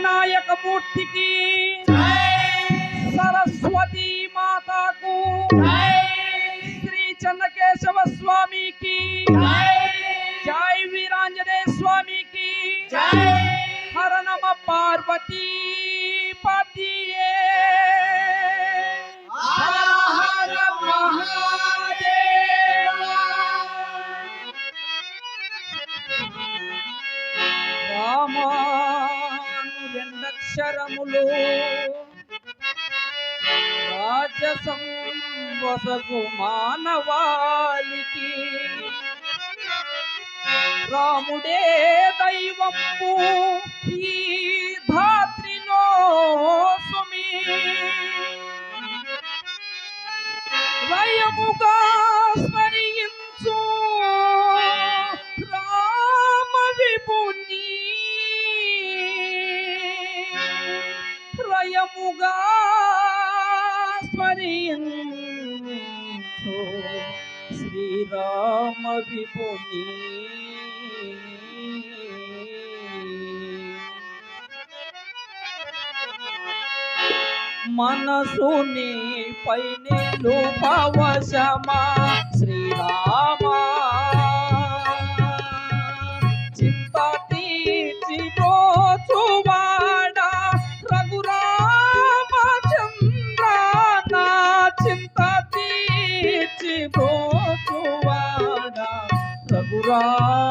विनायक मूर्ति की सरस्वती माता को। श्री चंद्रकेशव स्वामी की। जय। वीरांजने स्वामी की। हर नम पार्वती पति వసగు మానవాళికి రాముడే దైవంపు ఈ ధాత్రిలో సుమి వయముగా స్మరించు రామ విపుని రయముగా స్మరించు శ్రీరామ విపుని మనసుని పైన పవశమా శ్రీరామా God.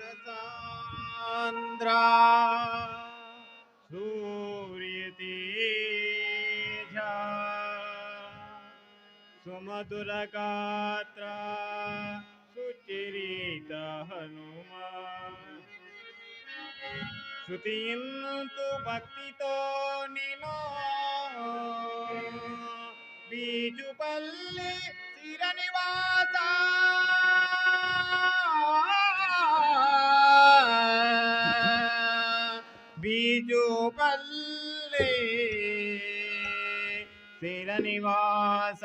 चन्द्रा सूर्यते सुमधुरगात्रा सुचरित हनुमा श्रुतिं तु भक्तितो निनो बीजुपल्लि चिरनिवासा పల్లె స్థిర నివాస.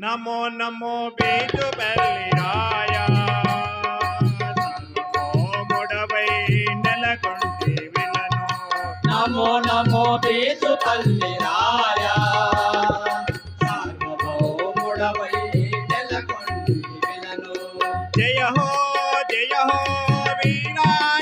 నమో నమో బీజు బలిరాయా నమో నమో బీజు పల్లి vida.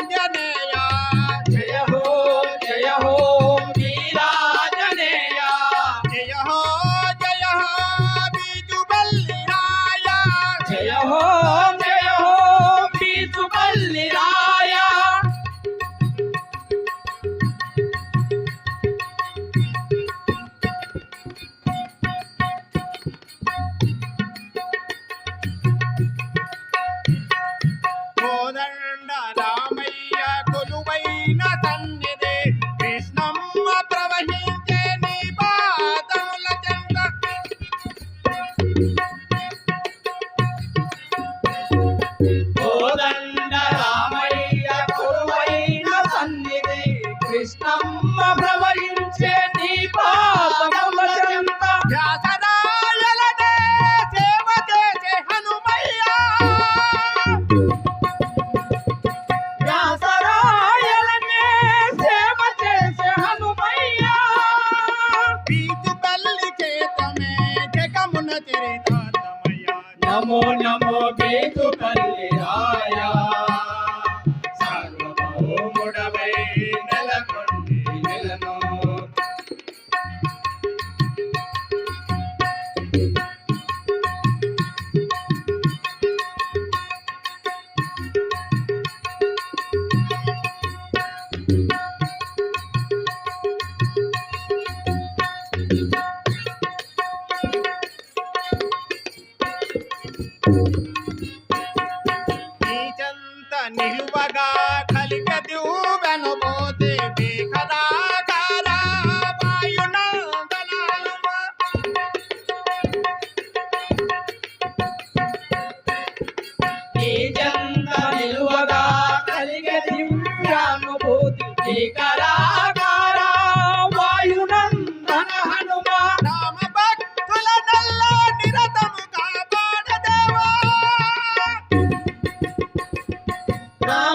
Thank mm -hmm. you.